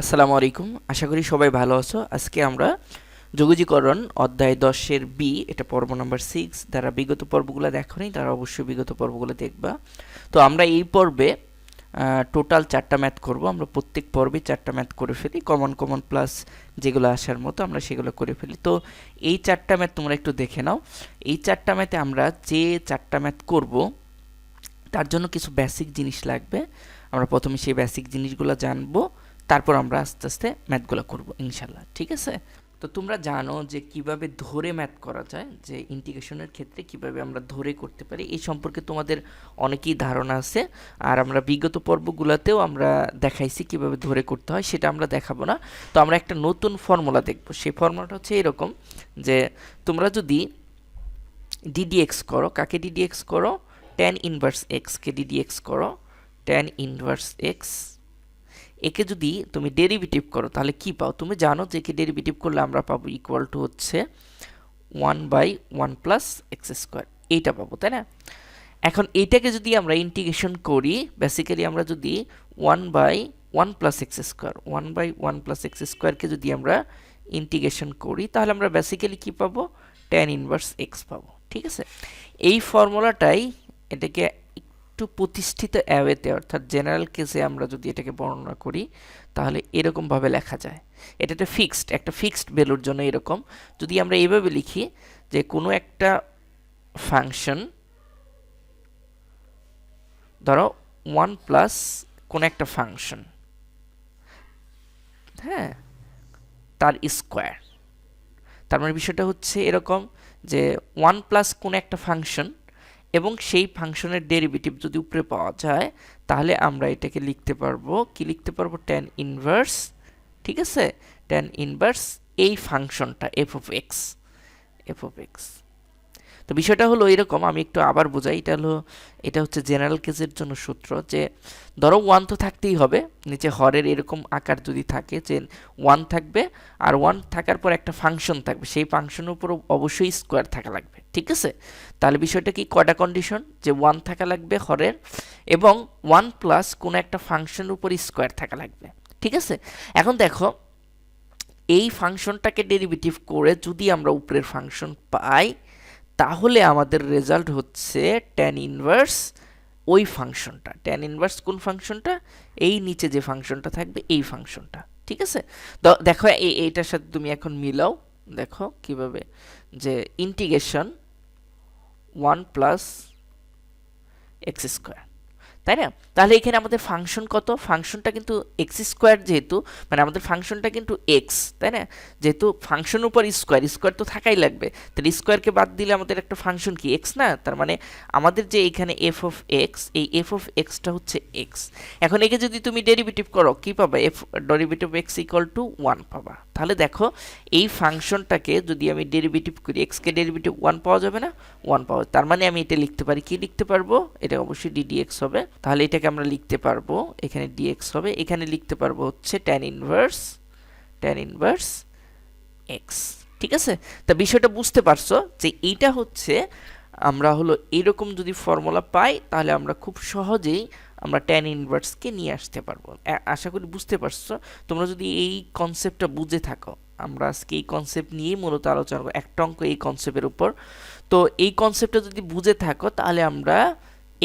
আসসালামু আলাইকুম। আশা করি সবাই ভালো আছো। আজকে আমরা যোগজীকরণ অধ্যায় দশের বি, এটা পর্ব নাম্বার সিক্স যারা বিগত পর্বগুলো দেখোনি, তারা অবশ্যই বিগত পর্বগুলো দেখবা। তো আমরা এই পর্বে টোটাল চারটা ম্যাথ করব। আমরা প্রত্যেক পর্বে চারটা ম্যাথ করে ফেলি। কমন কমন প্লাস যেগুলো আসার মতো আমরা সেগুলো করে ফেলি। তো এই চারটা ম্যাথ তোমরা একটু দেখে নাও। এই চারটা ম্যাথে আমরা যে চারটা ম্যাথ করব, তার জন্য কিছু বেসিক জিনিস লাগবে। আমরা প্রথমে সেই বেসিক জিনিসগুলো জানব। তারপর আমরা আস্তে আস্তে ম্যাথগুলো করব, ইনশাল্লাহ। ঠিক আছে? তো তোমরা জানো যে কীভাবে ধরে ম্যাথ করা যায়, যে ইন্টিগ্রেশনের ক্ষেত্রে কীভাবে আমরা ধরে করতে পারি, এই সম্পর্কে তোমাদের অনেকেই ধারণা আছে। আর আমরা বিগত পর্বগুলোতেও আমরা দেখাইছি কীভাবে ধরে করতে হয়, সেটা আমরা দেখাবো না। তো আমরা একটা নতুন ফর্মুলা দেখব। সেই ফর্মুলাটা হচ্ছে এরকম যে, তোমরা যদি ডিডিএক্স করো, কাকে ডিডিএক্স করো? ট্যান ইনভার্স এক্সকে ডিডিএক্স করো? ট্যান ইনভার্স এক্স একে যদি তুমি ডেরিভেটিভ করো, তাহলে কি পাও? তুমি জানো যে একে ডেরিভেটিভ করলে আমরা পাবো ইকুয়াল টু হচ্ছে one by one plus x square এইটা পাবো, তাই না? এখন এইটাকে যদি আমরা ইন্টিগ্রেশন করি বেসিক্যালি আমরা যদি one by one plus x square one by one plus x স্কোয়ারকে যদি আমরা ইন্টিগ্রেশন করি, তাহলে আমরা বেসিক্যালি কি পাবো? ট্যান ইনভার্স এক্স পাবো, ঠিক আছে? এই ফর্মুলাটাই এটাকে একটু প্রতিষ্ঠিত অ্যাওয়েতে, অর্থাৎ জেনারেল কেসে আমরা যদি এটাকে বর্ণনা করি, তাহলে এরকমভাবে লেখা যায়। এটা একটা ফিক্সড একটা ফিক্সড ভ্যালুর জন্য এরকম। যদি আমরা এইভাবে লিখি যে কোনো একটা ফাংশন, ধরো ওয়ান প্লাস কোনো একটা ফাংশন হ্যাঁ তার স্কোয়ার। তার মানে বিষয়টা হচ্ছে এরকম যে ওয়ান প্লাস কোনো একটা ফাংশন এবং সেই ফাংশনের ডেরিভেটিভ যদি উপরে পাওয়া যায়, তাহলে আমরা এটাকে লিখতে পারব, কি লিখতে পারব? ট্যান ইনভার্স ঠিক আছে? ট্যান ইনভার্স এই ফাংশনটা f of x f of x তো বিষয়টা হলো এরকম, আমি একটু আবার বোঝাই, এটা হলো, এটা হচ্ছে জেনারেল কেসের জন্য সূত্র যে, ধরো ওয়ান তো থাকতেই হবে, নিচে হরের এরকম আকার যদি থাকে যে ওয়ান থাকবে, আর ওয়ান থাকার পর একটা ফাংশন থাকবে, সেই ফাংশনের উপর অবশ্যই স্কোয়ার থাকা লাগবে। ঠিক আছে? তাহলে বিষয়টা কি? কয়টা কন্ডিশন যে ওয়ান থাকা লাগবে হরের এবং ওয়ান প্লাস কোনো একটা ফাংশনের উপর স্কোয়ার থাকা লাগবে। ঠিক আছে? এখন দেখো, এই ফাংশনটাকে ডেরিভেটিভ করে যদি আমরা উপরের ফাংশন পাই, তাহলে আমাদের রেজাল্ট হচ্ছে ট্যান ইনভার্স ওই ফাংশনটা ট্যান ইনভার্স কোন ফাংশনটা এই নিচে যে ফাংশনটা থাকবে, এই ফাংশনটা ঠিক আছে? দেখো এই এইটার সাথে তুমি এখন মিলাও। দেখো কীভাবে? যে integration one plus x square তাই না? তাহলে এখানে আমাদের ফাংশন কত? ফাংশনটা কিন্তু এক্স স্কোয়ার যেহেতু মানে আমাদের ফাংশনটা কিন্তু এক্স তাই না? যেহেতু ফাংশন উপর স্কোয়ার স্কোয়ার তো থাকাই লাগবে। তাহলে স্কোয়ারকে বাদ দিলে আমাদের একটা ফাংশন কি? এক্স না? তার মানে আমাদের যে এখানে এফ অফ এক্স এই এফ অফ এক্সটা হচ্ছে এক্স এখন একে যদি তুমি ডেরিভেটিভ করো, কি পাবা? F derivative x equal to one পাবা। তাহলে দেখো, এই ফাংশনটাকে যদি আমি ডেরিভেটিভ করি এক্সকে ডেরিভেটিভ ওয়ান পাওয়া যাবে না? ওয়ান পাওয়া তার মানে আমি এটা লিখতে পারি। কি লিখতে পারব? এটা অবশ্যই ডিডিএক্স হবে। তাহলে এটাকে আমরা লিখতে পারব, এখানে ডিএক্স হবে। এখানে লিখতে পারব হচ্ছে tan inverse tan inverse x ঠিক আছে? তা বিষয়টা বুঝতে পারছ যে এইটা হচ্ছে, আমরা হলো এরকম যদি ফর্মুলা পাই, তাহলে আমরা খুব সহজেই আমরা ট্যান ইনভার্সকে নিয়ে আসতে পারব। আশা করি বুঝতে পারছ? তোমরা যদি এই কনসেপ্টটা বুঝে থাকো, আমরা আজকে এই কনসেপ্ট নিয়েই মূলত আলোচনা করব, একটা অঙ্ক এই কনসেপ্টের উপর। তো এই কনসেপ্টটা যদি বুঝে থাকো, তাহলে আমরা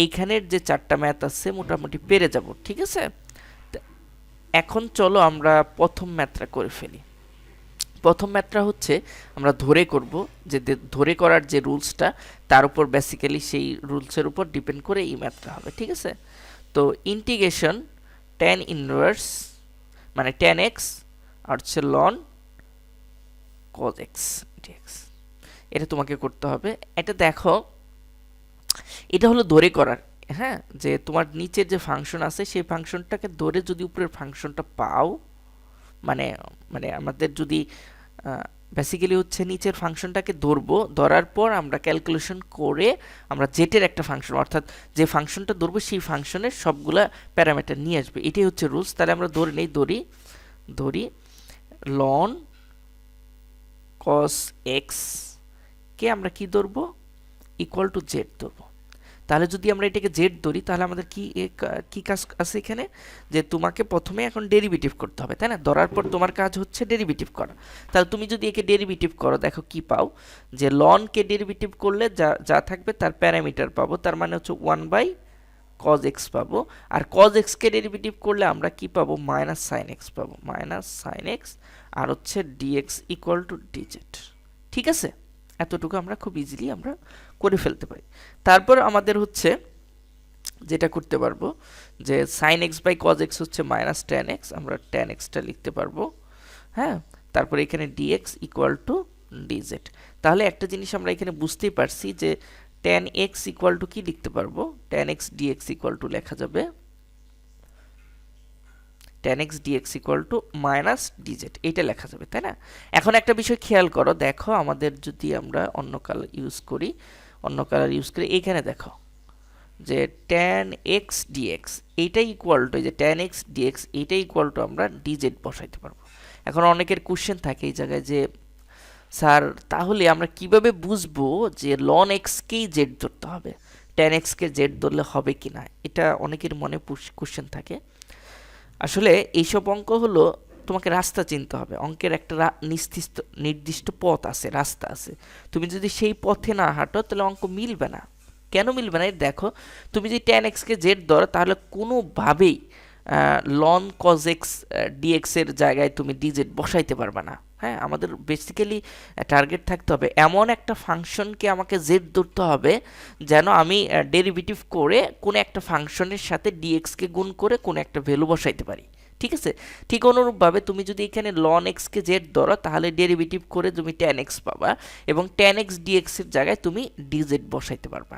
এইখানের যে চারটা ম্যাথ আছে মোটামুটি পেরে যাব, ঠিক আছে? এখন চলো আমরা প্রথম ম্যাথটা করে ফেলি। প্রথম ম্যাথটা হচ্ছে আমরা ধরে করব, যে ধরে করার যে রুলসটা তার উপর বেসিক্যালি সেই রুলসের উপর ডিপেন্ড করে এই ম্যাথটা হবে, ঠিক আছে? তো ইন্টিগ্রেশন টেন ইনভার্স মানে টেন এক্স আর হচ্ছে লন কজ এক্স ডিএক্স এটা তোমাকে করতে হবে। এটা দেখো, এটা হলো ধরে করার হ্যাঁ? যে তোমার নিচের যে ফাংশন আছে, সেই ফাংশনটাকে ধরে যদি উপরের ফাংশনটা পাও মানে মানে আমাদের যদি বেসিক্যালি হচ্ছে নিচের ফাংশনটাকে ধরবো, ধরার পর আমরা ক্যালকুলেশন করে আমরা জেটের একটা ফাংশন, অর্থাৎ যে ফাংশনটা ধরবো সেই ফাংশনের সবগুলা প্যারামিটার নিয়ে আসবে। এটাই হচ্ছে রুলস তাহলে আমরা ধরে নেই, ধরি ধরি লন কস এক্স কে আমরা কি ধরবো? ইকুয়াল টু জেড ধরবো। তাহলে যদি আমরা এটাকে জেড ধরি, তাহলে আমাদের কি কা- কাজ আছে এখানে? যে তোমাকে প্রথমে এখন ডেরিভেটিভ করতে হবে, তাই না? ধরার পর তোমার কাজ হচ্ছে ডেরিভেটিভ করা। তাহলে তুমি যদি একে ডেরিভেটিভ করো, দেখো কি পাও? যে লনকে ডেরিভেটিভ করলে যা যা থাকবে তার প্যারামিটার পাবো, তার মানে হচ্ছে ওয়ান বাই কজ এক্স পাবো। আর কজ এক্সকে ডেরিভেটিভ করলে আমরা কি পাবো? মাইনাস সাইন এক্স পাবো। মাইনাস সাইন এক্স আর হচ্ছে ডিএক্স ইকুয়াল টু ডিজেড ঠিক আছে? এতটুকু আমরা খুব ইজিলি আমরা করে ফেলতে পারি। তারপর আমাদের হচ্ছে যেটা করতে পারব যে sine x by cos x হচ্ছে মাইনাস টেন এক্স আমরা টেন এক্সটা লিখতে পারব হ্যাঁ? তারপরে এখানে ডিএক্স ইকুয়াল টু ডিজেড তাহলে একটা জিনিস আমরা এখানে বুঝতেই পারছি যে টেন এক্স ইকুয়াল টু কি লিখতে পারব? Tan x d x equal to লেখা যাবে tan x d x equal to minus d z এইটা লেখা যাবে, তাই না? এখন একটা বিষয় খেয়াল করো, দেখো আমাদের যদি আমরা অন্য কালার ইউজ করি অন্য কালার ইউজ করে এইখানে দেখো যে ট্যান এক্স ডিএক্স এইটা ইকুয়াল টু যে ট্যান এক্স ডিএক্স এইটা ইকুয়াল টু আমরা ডিজেড বসাইতে পারব। এখন অনেকের কোশ্চেন থাকে এই জায়গায় যে, স্যার, তাহলে আমরা কীভাবে বুঝব যে লন এক্সকেই জেড ধরতে হবে? ট্যান এক্সকে জেড ধরলে হবে কি না এটা অনেকের মনে কোশ্চেন থাকে। আসলে এইসব অঙ্ক হলো তোমাকে রাস্তা চিনতে হবে। অঙ্কের একটা রা- নির্দিষ্ট পথ আছে, রাস্তা আছে। তুমি যদি সেই পথে না হাঁটো, তাহলে অঙ্ক মিলবে না। কেন মিলবে না? দেখো, তুমি যদি টেন এক্সকে জেড ধরো, তাহলে কোনোভাবেই লন কজ এক্স ডিএক্স এর জায়গায় তুমি ডিজেড বসাইতে পারবে না। হ্যাঁ আমাদের বেসিক্যালি টার্গেট থাকতে হবে। এমন একটা ফাংশনকে আমাকে জেড ধরতে হবে, যেন আমি ডেরিভেটিভ করে কোনো একটা ফাংশনের সাথে ডিএক্সকে গুণ করে কোনো একটা ভ্যালু বসাইতে পারি। ঠিক আছে? ঠিক অনুরূপভাবে তুমি যদি এখানে লন এক্সকে জেড ধরো, তাহলে ডেরিভেটিভ করে তুমি টেন এক্স পাবা এবং টেন এক্স ডিএক্সের জায়গায় তুমি ডিজেড বসাইতে পারবা।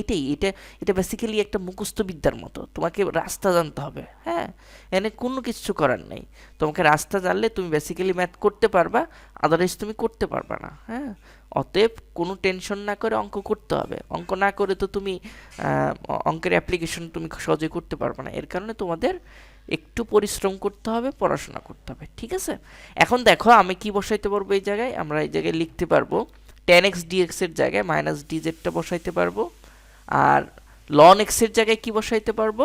এটাই, এটা এটা বেসিক্যালি একটা মুখস্থ বিদ্যার মতো। তোমাকে রাস্তা জানতে হবে হ্যাঁ? এখানে কোনো কিছু করার নেই। তোমাকে রাস্তা জানলে তুমি বেসিক্যালি ম্যাথ করতে পারবা আদারওয়াইজ তুমি করতে পারবা না হ্যাঁ? অতএব কোনো টেনশন না করে অঙ্ক করতে হবে। অঙ্ক না করে তো তুমি অঙ্কের অ্যাপ্লিকেশন তুমি সহজে করতে পারবে না। এর কারণে তোমাদের একটু পরিশ্রম করতে হবে, পড়াশোনা করতে হবে, ঠিক আছে? এখন দেখো আমি কি বসাইতে পারব এই জায়গায়? আমরা এই জায়গায় লিখতে পারব টেন এক্স ডিএক্স এর জায়গায় মাইনাস ডিজেডটা বসাইতে পারব আর লন এক্সের জায়গায় কি বসাইতে পারব?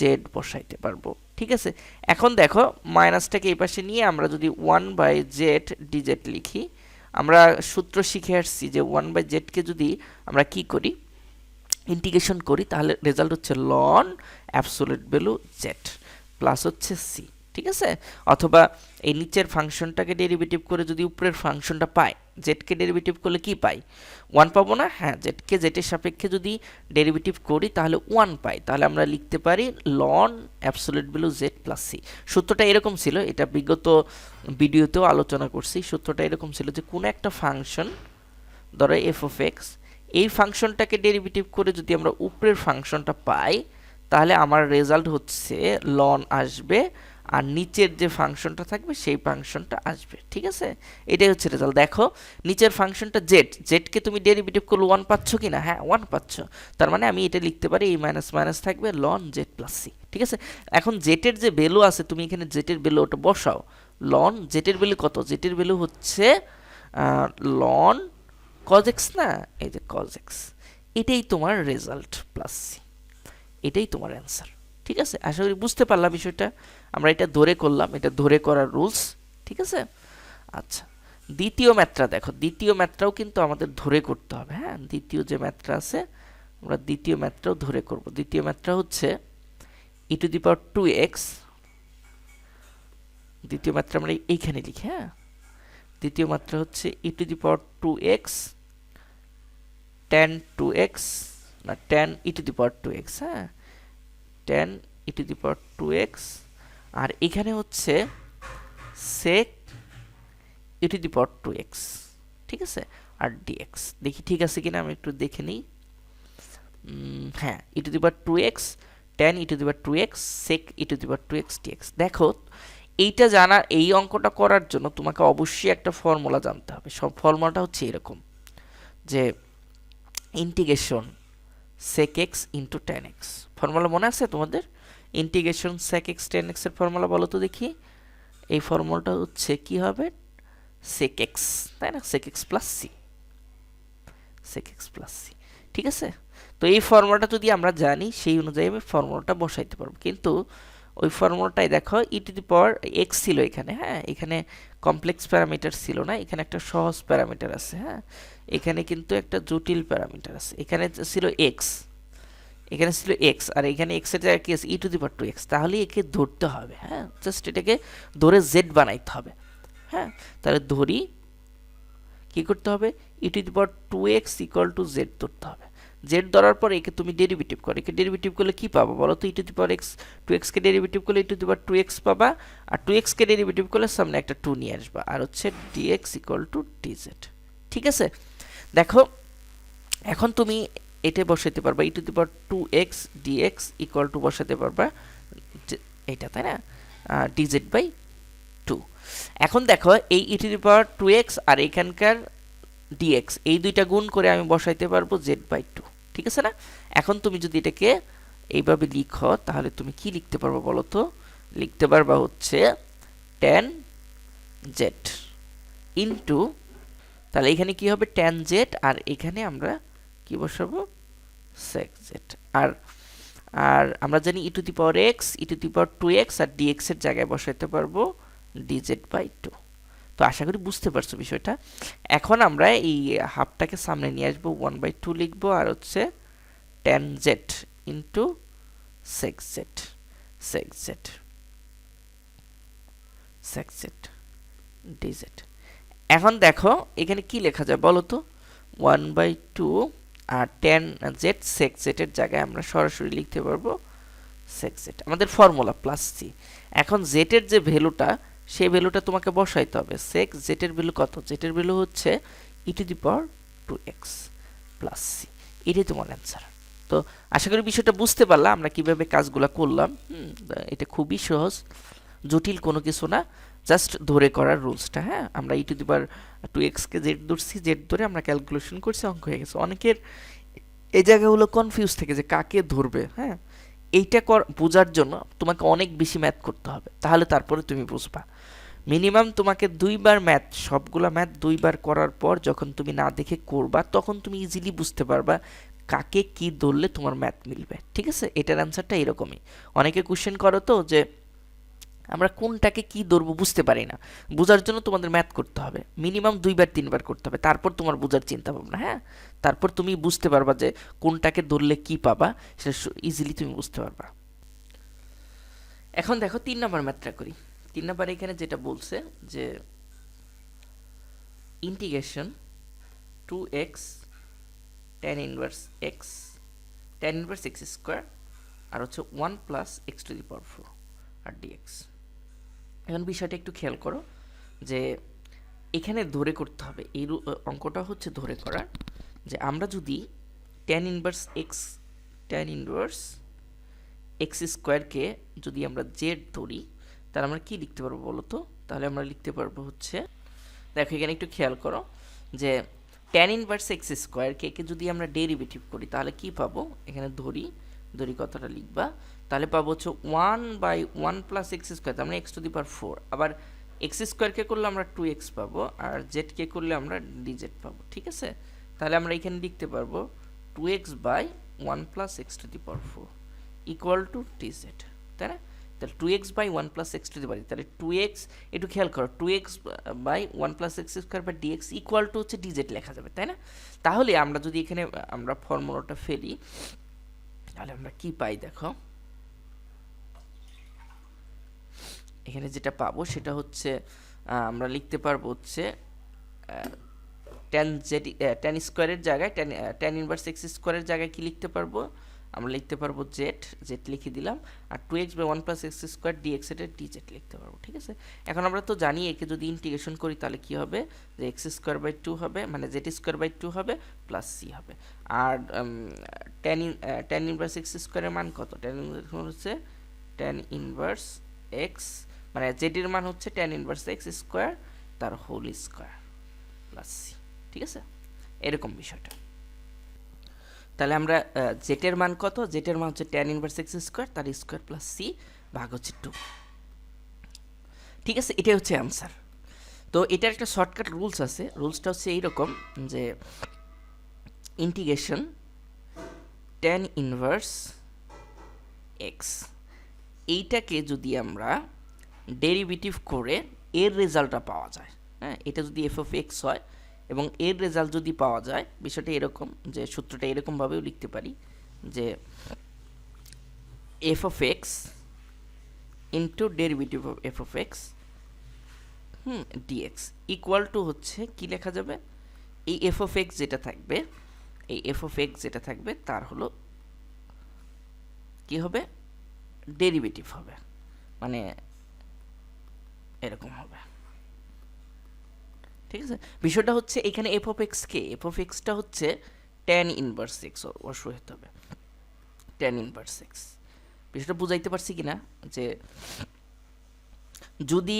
জেড বসাইতে পারব, ঠিক আছে? এখন দেখো মাইনাসটাকে এই পাশে নিয়ে আমরা যদি ওয়ান বাই জেড ডিজেড লিখি, আমরা সূত্র শিখে আসছি যে ওয়ান বাই জেডকে যদি আমরা কি করি? ইন্টিগ্রেশন করি, তাহলে রেজাল্ট হচ্ছে লন অ্যাবসোলিউট ভ্যালু জেড প্লাস হচ্ছে সি ঠিক আছে? অথবা এই নিচের ফাংশনটাকে ডেরিভেটিভ করে যদি উপরের ফাংশনটা পাই জেডকে ডেরিভেটিভ করলে কি পাই? ওয়ান পাবো না? হ্যাঁ জেডকে জেডের সাপেক্ষে যদি ডেরিভেটিভ করি তাহলে ওয়ান পাই। তাহলে আমরা লিখতে পারি loan absolute value Z plus C সূত্রটা এরকম ছিল, এটা বিগত ভিডিওতেও আলোচনা করছি। সূত্রটা এরকম ছিল যে কোনো একটা ফাংশন, ধরো এফ অফ এক্স এই ফাংশনটাকে ডেরিভেটিভ করে যদি আমরা উপরের ফাংশনটা পাই তাহলে আমার রেজাল্ট হচ্ছে লন আসবে আর নিচের যে ফাংশনটা থাকবে সেই ফাংশনটা আসবে, ঠিক আছে? এটাই হচ্ছে রেজাল্ট দেখো, নিচের ফাংশনটা জেড জেডকে তুমি ডেরিভেটিভ করলে ওয়ান পাচ্ছ কি না? হ্যাঁ ওয়ান পাচ্ছ। তার মানে আমি এটা লিখতে পারি এই মাইনাস মাইনাস থাকবে লন জেড প্লাস সি ঠিক আছে? এখন জেটের যে ভ্যালু আছে, তুমি এখানে জেটের ভ্যালু ওটা বসাও। লন জেটের ভ্যালু কত? জেটের ভ্যালু হচ্ছে লন কজেক্স না? এই যে কজেক্স এটাই তোমার রেজাল্ট প্লাস সি এটাই তোমার অ্যান্সার ঠিক আছে? আশা করি বুঝতে পারলাম বিষয়টা। আমরা এটা ধরে করলাম, এটা ধরে করার রুলস ঠিক আছে? আচ্ছা দ্বিতীয় ম্যাথটা দেখো, দ্বিতীয় ম্যাথটাও কিন্তু আমাদের ধরে করতে হবে হ্যাঁ? দ্বিতীয় যে ম্যাথটা আছে, আমরা দ্বিতীয় ম্যাথটাও ধরে করব। দ্বিতীয় ম্যাথটা হচ্ছে E to the power two X দ্বিতীয় মাত্রা আমরা এইখানে লিখি হ্যাঁ? দ্বিতীয় মাত্রা হচ্ছে E to the power two X tan two X না tan E to the power two X হ্যাঁ? Tan E to the power two X আর এখানে হচ্ছে sec E to the power two X ঠিক আছে? আর ডিএক্স দেখি ঠিক আছে কিনা আমি একটু দেখে নিই। হ্যাঁ E to the power two X tan E to the power two X sec E to the power two X DX দেখো, এইটা জানার এই অঙ্কটা করার জন্য তোমাকে অবশ্যই একটা ফর্মুলা জানতে হবে। সব ফর্মুলাটা হচ্ছে এরকম, যে integration sec X into tan X formula মনে আছে তোমাদের? ইন্টিগ্রেশন সেক এক্স টেন এক্সের ফর্মুলা বলো তো দেখি। এই ফর্মুলাটা হচ্ছে কি হবে? সেক এক্স তাই না? Sec X plus C sec X plus C ঠিক আছে? তো এই ফর্মুলাটা যদি আমরা জানি, সেই অনুযায়ী আমি ফর্মুলাটা বসাইতে পারব। কিন্তু ওই ফর্মুলাটাই দেখো ই টু দি পাওয়ার এক্স ছিল এখানে হ্যাঁ? এখানে কমপ্লেক্স প্যারামিটার ছিল না, এখানে একটা সহজ প্যারামিটার আছে হ্যাঁ? এখানে কিন্তু একটা জটিল প্যারামিটার আছে। এখানে ছিল এক্স এখানে ছিল এক্স আর এখানে এক্সের জায়গায় কি আছে? E to the power two X তাহলে একে ধরতে হবে হ্যাঁ? জাস্ট এটাকে ধরে জেড বানাইতে হবে হ্যাঁ? তাহলে ধরি, কি করতে হবে? E to the power two X equal to Z ধরতে হবে। জেড ধরার পর একে তুমি ডেরিভেটিভ করো। একে ডেরিভেটিভ করলে কি পাবো বলো তো? E to the power X two এক্সকে ডেরিভেটিভ করলে E to the power two X পাবা, আর টু এক্সকে ডেরিভেটিভ করলে সামনে একটা টু নিয়ে আসবা। আর হচ্ছে ডিএক্স ইকুয়াল টু ডিজেড ঠিক আছে? দেখো, এখন তুমি এটা বসাতে পারবা। E to the power two X DX equal to বসাতে পারবা এটা, তাই না? ডিজেড বাই টু এখন দেখো, এই E to the power two X আর এখানকার ডিএক্স এই দুইটা গুণ করে আমি বসাইতে পারব জেড বাই টু ঠিক আছে না? এখন তুমি যদি এটাকে এইভাবে লিখো, তাহলে তুমি কি লিখতে পারব বলো তো? লিখতে পারবা হচ্ছে টেন জেড ইন্টু তাহলে এখানে কি হবে টেন জেড আর এখানে আমরা কি বসাবো? সেক জেড আর আর আমরা জানি E to the power X E to the power two X R DX এর জায়গায় বসাইতে পারব ডিজেড বাই টু তো আশা করি বুঝতে পারছ বিষয়টা। এখন আমরা এই হাফটাকে সামনে নিয়ে আসব ওয়ান বাই টু লিখব, আর হচ্ছে tan Z into sec Z sec Z sec Z DZ এখন দেখো, এখানে কি লেখা যায় বলো তো? ওয়ান বাই টু আর টেন জেড সেক্স জেটের জায়গায় আমরা সরাসরি লিখতে পারব সেক্স জেড আমাদের ফর্মুলা প্লাস সি এখন জেটের যে ভ্যালুটা, সেই ভ্যালুটা তোমাকে বসাইতে হবে। সেক্স জেটের ভ্যালু কত? জেটের ভ্যালু হচ্ছে E to the power two X plus C এটাই তোমার অ্যান্সার তো আশা করি বিষয়টা বুঝতে পারলাম আমরা কীভাবে কাজগুলো করলাম। এটা খুবই সহজ, জটিল কোনো কিছু না। জাস্ট ধরে করার রুলসটা হ্যাঁ? আমরা E to the power two এক্সকে জেড ধরছি জেড ধরে আমরা ক্যালকুলেশন করছি, অঙ্ক হয়ে গেছে। অনেকের এই জায়গাগুলো কনফিউজ থেকে যে কাকে ধরবে হ্যাঁ? এইটা কর, বোঝার জন্য তোমাকে অনেক বেশি ম্যাথ করতে হবে। তাহলে তারপরে তুমি বুঝবা। মিনিমাম তোমাকে দুইবার ম্যাথ সবগুলা ম্যাথ দুইবার করার পর যখন তুমি না দেখে করবা, তখন তুমি ইজিলি বুঝতে পারবা কাকে কি ধরলে তোমার ম্যাথ মিলবে। ঠিক আছে? এটার অ্যান্সারটা এরকমই। অনেকে কোশ্চেন করো তো যে আমরা কোনটাকে কি ধরবো বুঝতে পারি না। বোঝার জন্য তোমাদের ম্যাথ করতে হবে। মিনিমাম দুইবার, তিনবার করতে হবে। তারপর তোমার বোঝার চিন্তা ভাবনা হ্যাঁ? তারপর তুমি বুঝতে পারবা যে কোনটাকে ধরলে কি পাবা, সেটা ইজিলি তুমি বুঝতে পারবা। এখন দেখো তিন নম্বর ম্যাথটা করি। তিন নম্বর এখানে যেটা বলছে যে integration two X tan inverse X tan inverse X square আর হচ্ছে one plus X to the power four R dx এখন বিষয়টা একটু খেয়াল করো যে এখানে ধরে করতে হবে। এই অঙ্কটা হচ্ছে ধরে করার যে আমরা যদি tan inverse X tan inverse x স্কোয়ারকে যদি আমরা জেড ধরি, তাহলে আমরা কি লিখতে পারব বলো তো? তাহলে আমরা লিখতে পারব হচ্ছে, দেখো এখানে একটু খেয়াল করো যে টেন ইনভার্স এক্স স্কোয়ারকে কে যদি আমরা ডেরিভেটিভ করি, তাহলে কি পাবো? এখানে ধরি ধরি কথাটা লিখবা? তাহলে পাবো হচ্ছে one by one plus X square তার মানে X to the power four আবার এক্স স্কোয়ারকে করলে আমরা টু এক্স পাবো, আর জেডকে করলে আমরা ডিজেড পাবো, ঠিক আছে? তাহলে আমরা এখানে লিখতে পারব two X by one plus X to the power four equal to DZ তাই না? তাহলে two X by one plus X to the power তাহলে টু এক্স একটু খেয়াল করো two X by one plus X square by DX equal to হচ্ছে DZ লেখা যাবে, তাই না? তাহলে আমরা যদি এখানে আমরা ফর্মুলাটা ফেলি, তাহলে আমরা কি পাই দেখো? এখানে যেটা পাবো সেটা হচ্ছে আমরা লিখতে পারব হচ্ছে টেন জেড টেন স্কোয়ারের জায়গায় টেন টেন ইনভার্স এক্স স্কোয়ারের জায়গায় কি লিখতে পারব? আমরা লিখতে পারব জেড জেড লিখে দিলাম, আর two X by one plus X square D এক্সের ডি জেড লিখতে পারব, ঠিক আছে? এখন আমরা তো জানি একে যদি ইন্টিগ্রেশন করি তাহলে কি হবে? যে এক্স স্কোয়ার বাই টু হবে মানে জেড স্কোয়ার বাই টু হবে প্লাস সি হবে। আর টেন টেন ইনভার্স এক্স স্কোয়ারের মান কত? টেন হচ্ছে টেন ইনভার্স এক্স মানে জেডের মান হচ্ছে টেন ইনভার্স এক্স স্কোয়ার তার হোল স্কোয়ার প্লাস সি ঠিক আছে? এরকম বিষয়টা। তাহলে আমরা জেটের মান কত? জেটের মান হচ্ছে টেন ইনভার্স এক্স স্কোয়ার তার স্কোয়ার প্লাস সি ভাগ হচ্ছে টু ঠিক আছে? এটাই হচ্ছে অ্যান্সার তো এটার একটা শর্টকাট রুলস আছে। রুলসটা হচ্ছে এইরকম যে ইন্টিগ্রেশন ট্যান ইনভার্স এক্স এইটাকে যদি আমরা ডেরিভেটিভ করে এর রেজাল্টটা পাওয়া যায়। হ্যাঁ এটা যদি এফ অফ এক্স হয় এবং এর রেজাল্ট যদি পাওয়া যায়, বিষয়টা এরকম যে সূত্রটা এরকমভাবেও লিখতে পারি যে F of X into derivative of F of X hmm DX equal to হচ্ছে কি লেখা যাবে? এই এফ অফ এক্স যেটা থাকবে, এই এফ অফ এক্স যেটা থাকবে তার হলো কি হবে? ডেরিভেটিভ হবে। মানে এরকম হবে। ঠিক আছে? বিষয়টা হচ্ছে এখানে এফ অফ এক্স কে? এফ অফ এক্সটা হচ্ছে ট্যান ইনভার্স এক্স অবশ্যই হতে হবে। ট্যান ইনভার্স এক্স বিষয়টা বুঝাইতে পারছি কি না যে যদি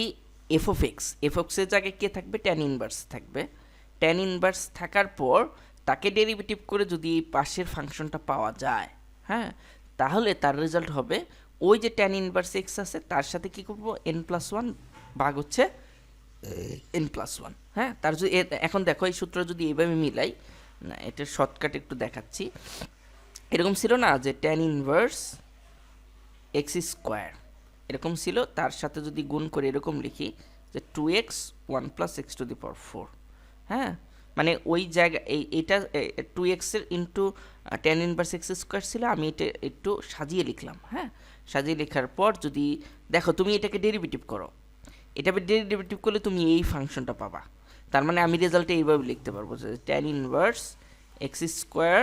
এফ অফ এক্স এফ এক্সের জায়গায় কে থাকবে? ট্যান ইনভার্স থাকবে। ট্যান ইনভার্স থাকার পর তাকে ডেরিভেটিভ করে যদি পাশের ফাংশনটা পাওয়া যায় হ্যাঁ? তাহলে তার রেজাল্ট হবে ওই যে ট্যান ইনভার্স এক্স আছে, তার সাথে কি করব? এন প্লাস ওয়ান ভাগ হচ্ছে এন প্লাস ওয়ান হ্যাঁ? তার যদি এখন দেখো, এই সূত্র যদি এইভাবে মিলাই, না, এটার শর্টকাট একটু দেখাচ্ছি। এরকম ছিল না যে ট্যান ইনভার্স এক্স স্কোয়ার এরকম ছিল, তার সাথে যদি গুণ করে এরকম লিখি যে two X one plus X to the power four হ্যাঁ? মানে ওই জায়গা, এই, এটা টু এক্সের into tan inverse X square ছিল, আমি এটা একটু সাজিয়ে লিখলাম। হ্যাঁ? সাজিয়ে লেখার পর যদি, দেখো, তুমি এটাকে ডেরিভেটিভ করো। এটা ডেরিভেটিভ করলে তুমি এই ফাংশনটা পাবা। তার মানে আমি রেজাল্টে এইভাবে লিখতে পারব যে tan inverse X square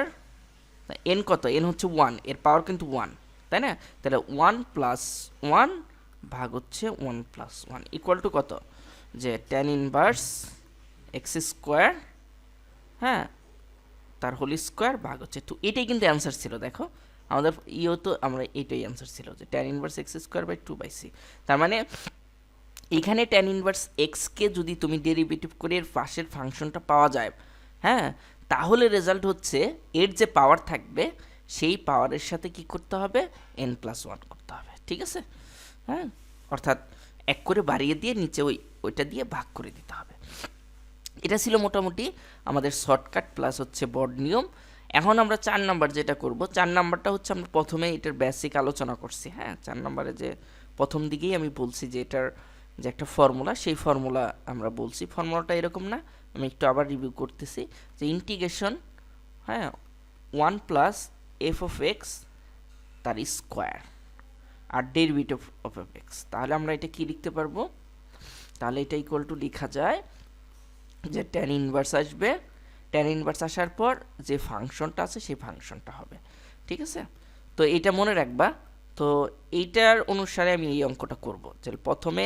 N কত? এন হচ্ছে ওয়ানের পাওয়ার কিন্তু ওয়ান তাই না? তাহলে ওয়ান প্লাস ওয়ান ভাগ হচ্ছে one plus one equal to কত? যে টেন ইনভার্স এক্স স্কোয়ার হ্যাঁ তার হোল স্কোয়ার ভাগ হচ্ছে টু এটাই কিন্তু অ্যান্সার ছিল, দেখো। আমাদের ইও তো, আমরা এটাই অ্যান্সার ছিল যে tan inverse X square by two by C তার মানে এখানে ট্যান ইনভার্স এক্সকে যদি তুমি ডেরিভেটিভ করে এর পাশের ফাংশনটা পাওয়া যায় হ্যাঁ? তাহলে রেজাল্ট হচ্ছে এর যে পাওয়ার থাকবে, সেই পাওয়ারের সাথে কি করতে হবে? এন প্লাস ওয়ান করতে হবে, ঠিক আছে? হ্যাঁ? অর্থাৎ এক করে বাড়িয়ে দিয়ে নিচে ওই, ওইটা দিয়ে ভাগ করে দিতে হবে। এটা ছিল মোটামুটি আমাদের শর্টকাট প্লাস হচ্ছে বড নিয়ম। এখন আমরা চার নাম্বার যেটা করব, চার নাম্বারটা হচ্ছে আমরা প্রথমে এটার বেসিক আলোচনা করছি হ্যাঁ? চার নাম্বারে যে প্রথম দিকেই আমি বলছি যে এটার যে একটা ফর্মুলা সেই ফর্মুলা আমরা বলছি। ফর্মুলাটা এরকম না, আমি একটু আবার রিভিউ করতেছি যে ইন্টিগ্রেশন হ্যাঁ one plus F of X তার স্কোয়ার আর ডেরিভেটিভ অফ এফ এক্স তাহলে আমরা এটা কি লিখতে পারব? তাহলে এটা ইকুয়াল টু লেখা যায় যে ট্যান ইনভার্স আসবে। ট্যান ইনভার্স আসার পর যে ফাংশনটা আছে, সেই ফাংশনটা হবে। ঠিক আছে? তো এটা মনে রাখবা। তো এইটার অনুসারে আমি এই অঙ্কটা করব। যে প্রথমে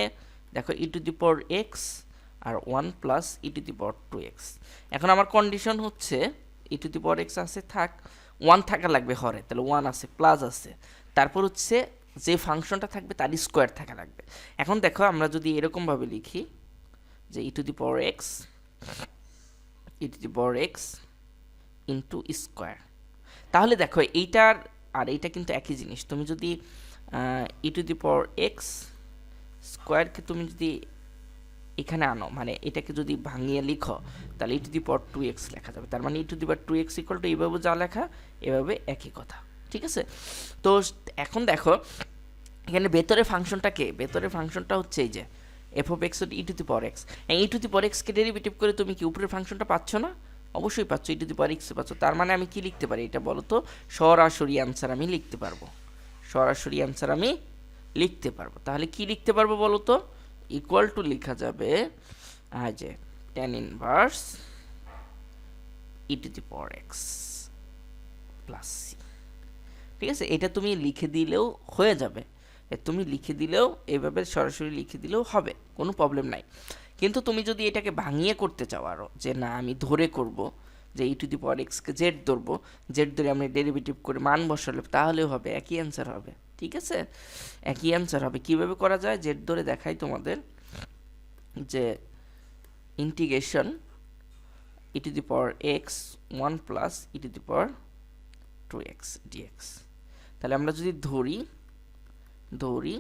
দেখো E to the power X R one plus E to the power two X এখন আমার কন্ডিশন হচ্ছে ই টু দি পাওয়ার এক্স আছে, থাক ওয়ান থাকা লাগবে হরে, তাহলে ওয়ান আছে প্লাস আছে। তারপর হচ্ছে যে ফাংশনটা থাকবে তার স্কোয়ার থাকা লাগবে। এখন দেখো আমরা যদি এরকমভাবে লিখি যে E to the power X E to the power X into square তাহলে দেখো এইটার, আর এইটা কিন্তু একই জিনিস। তুমি যদি ই টু দি পাওয়ার এক্স স্কোয়ারকে তুমি যদি এখানে আনো মানে এটাকে যদি ভাঙিয়ে লিখো, তাহলে E to the power two X লেখা যাবে। তার মানে E to the power two X equal to এইভাবে যা লেখা, এভাবে একই কথা। ঠিক আছে? তো এখন দেখো, এখানে ভেতরে ফাংশনটা কে? ভেতরের ফাংশনটা হচ্ছে এই যে F of X E to the power X E to the power এক্সকে ডেরিভেটিভ করে তুমি কি উপরের ফাংশনটা পাচ্ছ না? অবশ্যই পাচ্ছ ই টু দি পাওয়ার এক্স পাচ্ছ। তার মানে আমি কি লিখতে পারি? এটা বলো তো সরাসরি অ্যান্সার আমি লিখতে পারব। সরাসরি অ্যান্সার আমি লিখতে পারব। তাহলে কি লিখতে পারব বলো তো ইকুয়াল টু লেখা যাবে আহ, যে tan inverse E to the power X plus C ঠিক আছে? এটা তুমি লিখে দিলেও হয়ে যাবে। তুমি লিখে দিলেও এইভাবে সরাসরি লিখে দিলেও হবে কোনো প্রবলেম নাই। কিন্তু তুমি যদি এটাকে ভাঙিয়ে করতে চাও আরও যে না আমি ধরে করব যে ই টু দি পাওয়ার এক্সকে জেড ধরবো জেড ধরে আমি ডেরিভেটিভ করে মান বসালে তাহলেও হবে একই অ্যান্সার হবে। ঠিক আছে? একই অ্যান্সার হবে। কীভাবে করা যায়? জেড ধরে দেখাই তোমাদের যে integration E to the power X one plus E to the power two X DX তাহলে আমরা যদি ধরি ধরি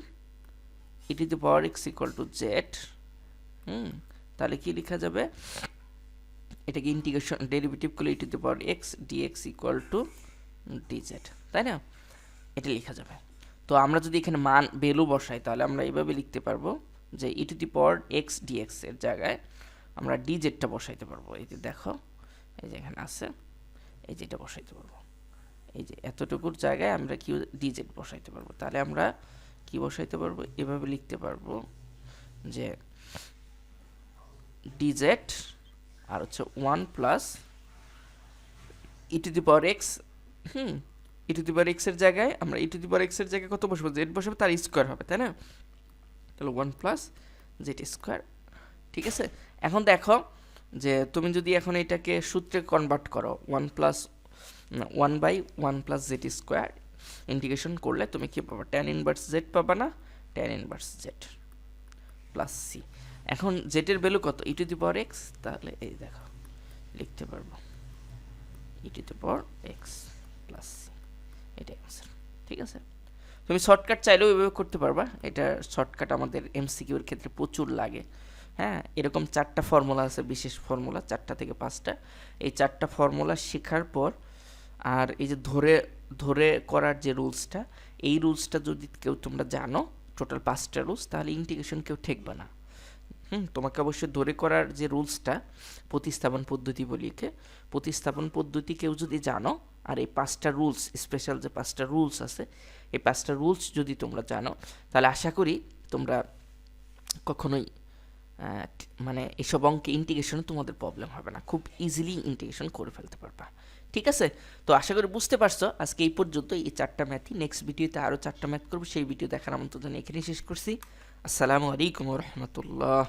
E to the power X equal to Z হুম? তাহলে কি লেখা যাবে? এটাকে ইন্টিগ্রেশন ডেরিভেটিভ করলে E to the power X DX equal to DZ তাই না? এটা লেখা যাবে। তো আমরা যদি এখানে মান ভ্যালু বসাই, তাহলে আমরা এইভাবে লিখতে পারব যে E to the power X DX এর জায়গায় আমরা ডিজেডটা বসাইতে পারব। এই যে দেখো, এই যে এখানে আছে, এই যে এটা বসাইতে পারব। এই যে এতটুকুর জায়গায় আমরা কি ডিজেড বসাইতে পারব। তাহলে আমরা কি বসাইতে পারব? এভাবে লিখতে পারব যে ডিজেড আর হচ্ছে one plus E to the power X hmm E to the power এক্সের জায়গায় আমরা ই টু দি পাওয়ার এক্সের জায়গায় কত বসবো? জেড বসাবো, তার স্কোয়ার হবে, তাই না? তাহলে ওয়ান প্লাস জেড স্কোয়ার ঠিক আছে? এখন দেখো যে তুমি যদি এখন এটাকে সূত্রে কনভার্ট করো one plus one by one plus Z square integration করলে তুমি কি পাবা? ট্যান ইনভার্স জেড পাবা না? Tan inverse Z plus C এখন জেটের ভ্যালু কত? ই টু দি পাওয়ার এক্স তাহলে এই দেখো, লিখতে পারব। E to the power X plus এটাই অ্যান্সার ঠিক আছে? তুমি শর্টকাট চাইলেও এভাবে করতে পারবা। এটা শর্টকাট আমাদের এমসিকিউর ক্ষেত্রে প্রচুর লাগে। হ্যাঁ? এরকম চারটা ফর্মুলা আছে, বিশেষ ফর্মুলা চারটা থেকে পাঁচটা। এই চারটা ফর্মুলা শেখার পর আর এই যে ধরে ধরে করার যে রুলসটা এই রুলসটা যদি কেউ তোমরা জানো টোটাল পাঁচটা রুলস তাহলে ইন্টিগ্রেশন কেউ ঠেকবে না। হুম, তোমাকে অবশ্যই ধরে করার যে রুলসটা, প্রতিস্থাপন পদ্ধতি বলি বলিকে প্রতিস্থাপন পদ্ধতি কেউ যদি জানো, আর এই পাঁচটা রুলস স্পেশাল যে পাঁচটা রুলস আছে, এই পাঁচটা রুলস যদি তোমরা জানো, তাহলে আশা করি তোমরা কখনোই মানে এসব অঙ্কে ইন্টিগ্রেশনে তোমাদের প্রবলেম হবে না। খুব ইজিলি ইন্টিগ্রেশন করে ফেলতে পারবা। ঠিক আছে? তো আশা করি বুঝতে পারছ। আজকে এই পর্যন্ত এই চারটা ম্যাথই নেক্সট ভিডিওতে আরও চারটা ম্যাথ করব। সেই ভিডিও দেখার আমন্ত্রণ এখানেই শেষ করছি। আসসালামু আলাইকুম রহমতুল্লাহ।